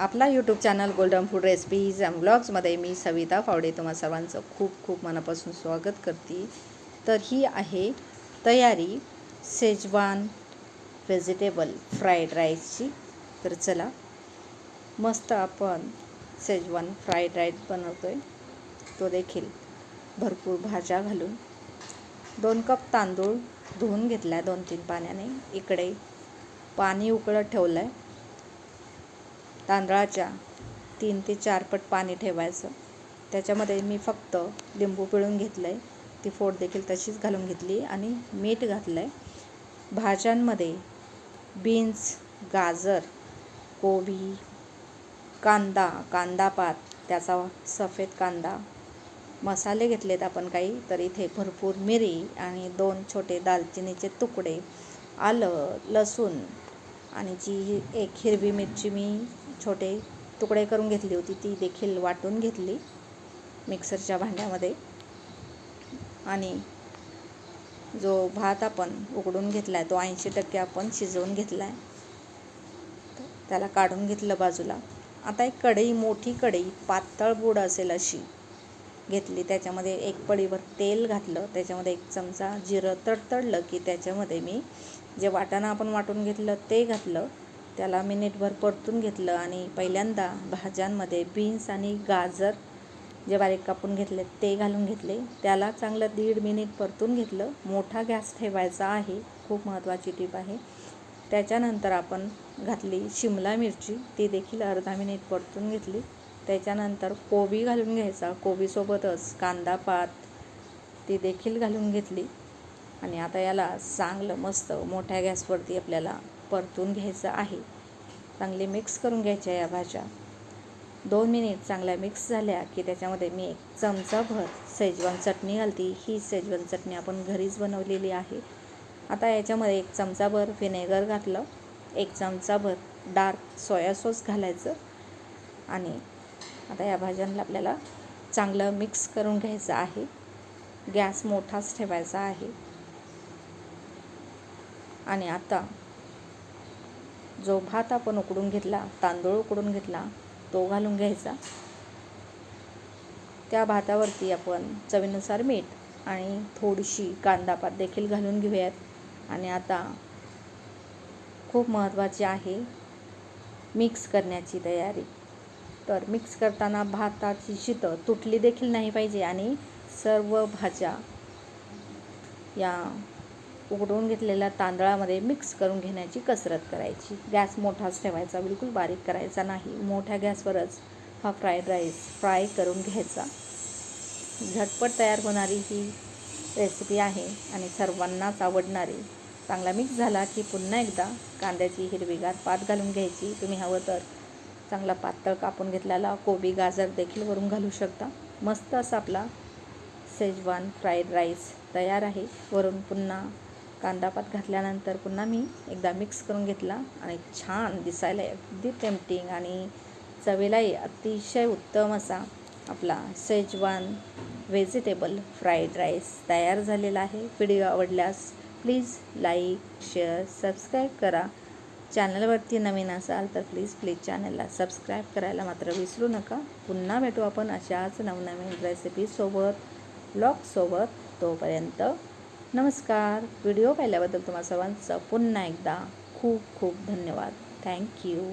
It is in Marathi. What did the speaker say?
आपला YouTube channel golden food recipes and ब्लॉग्समध्ये मी सविता फावडे तुम्हा सर्वांचं खूप खूप मनापासून स्वागत करते. तर ही आहे तयारी शेजवान व्हेजिटेबल फ्राईड राईसची तर चला मस्त आपण शेजवान फ्राईड राईस बनवतो आहे तो देखील भरपूर भाज्या घालून. दोन कप तांदूळ धुवून घेतला आहे दोन तीन पाण्याने. इकडे पाणी उकळत ठेवलं आहे तांदळाच्या तीन ते चार पट पाणी ठेवायचं. त्याच्यामध्ये मी फक्त लिंबू पिळून घेतलं आहे ती फोड देखील तशीच घालून घेतली आणि मीठ घातलं आहे भाज्यांमध्ये बीन्स गाजर कोबी कांदा कांदापात त्याचा सफेद कांदा मसाले घेतलेत आपण काही तर इथे भरपूर मिरी आणि दोन छोटे दालचिनीचे तुकडे आलं लसूण आणि जी एक हिरवी मिरची मी छोटे तुकडे करून घेतली होती ती देखील वाटून घेतली मिक्सरच्या भांड्यामध्ये. आणि जो भात आपण उकडून घेतला आहे तो ऐंशी टक्के आपण शिजवून घेतला आहे त्याला काढून घेतलं बाजूला. आता एक कढई मोठी कढई पातळ बुड असेल अशी घेतली. त्याच्यामध्ये एक पळीवर तेल घातलं. त्याच्यामध्ये एक चमचा जिरं तडतडलं की त्याच्यामध्ये मी जे वाटाणा आपण वाटून घेतलं ते घातलं. त्याला मिनिटभर परतून घेतलं आणि पहिल्यांदा भाज्यांमध्ये बीन्स आणि गाजर जे बारीक कापून घेतले ते घालून घेतले. त्याला चांगलं दीड मिनिट परतून घेतलं. मोठा गॅस ठेवायचा आहे. खूप महत्त्वाची टीप आहे. त्याच्यानंतर आपण घातली शिमला मिरची. ती देखील अर्धा मिनिट परतून घेतली. त्याच्यानंतर कोबी घालून घ्यायचा. कोबीसोबतच कांदा पात ती देखील घालून घेतली. आणि आता याला चांगलं मस्त मोठ्या गॅसवरती आपल्याला परतून घ्यायचं आहे. चांगले मिक्स करून घ्यायच्या या भाज्या. दोन मिनिट चांगल्या मिक्स झाल्या की त्याच्यामध्ये मी एक चमचाभर सेजवान चटणी घालती. ही सेजवान चटणी आपण घरीच बनवलेली आहे. आता याच्यामध्ये एक चमचाभर व्हिनेगर घातलं. एक चमचाभर डार्क सोया सॉस घालायचं. आणि आता या भाज्यांना आपल्याला चांगलं मिक्स करून घ्यायचं आहे. गॅस मोठाच ठेवायचा आहे. आणि आता जो भात आपण उकडून घेतला तांदूळ उकडून घेतला तो घालून घ्यायचा. त्या भातावरती आपण चवीनुसार मीठ आणि थोडीशी कांदापात देखील घालून घेऊयात. आणि आता खूप महत्त्वाची आहे मिक्स करण्याची तयारी. तर मिक्स करताना भाताची शितं तुटली देखील नाही पाहिजे आणि सर्व भाज्या या उकडून घेतलेल्या तांदळामध्ये मिक्स करून घेण्याची कसरत करायची. गॅस मोठाच ठेवायचा बिलकुल बारीक करायचा नाही. मोठ्या गॅसवरच हा फ्राईड राईस फ्राय करून घ्यायचा. झटपट तयार होणारी ही रेसिपी आहे आणि सर्वांनाच आवडणारी. चांगला मिक्स झाला की पुन्हा एकदा कांद्याची हिरवीगार पात घालून घ्यायची. तुम्ही हवं तर चांगला पातळ कापून घेतलेला कोबी गाजर देखील वरून घालू शकता. मस्त असा आपला शेजवान फ्राईड राईस तयार आहे. वरून पुन्हा कांदापात घातल्यानंतर पुन्हा मी एकदा मिक्स करून घेतला आणि छान दिसायला अगदी टेम्पटिंग आणि चवेलाही अतिशय उत्तम असा आपला शेजवान व्हेजिटेबल फ्राईड राईस तयार झालेला आहे. व्हिडिओ आवडल्यास प्लीज लाईक शेअर सबस्क्राईब करा. चॅनलवरती नवीन असाल तर प्लीज प्लीज चॅनलला सबस्क्राईब करायला मात्र विसरू नका. पुन्हा भेटू आपण अशाच नवनवीन रेसिपीसोबत ब्लॉगसोबत तोपर्यंत नमस्कार. व्हिडिओ पाहिल्याबद्दल तुम्हा सर्वांचं पुन्हा एकदा खूप खूप धन्यवाद. थँक्यू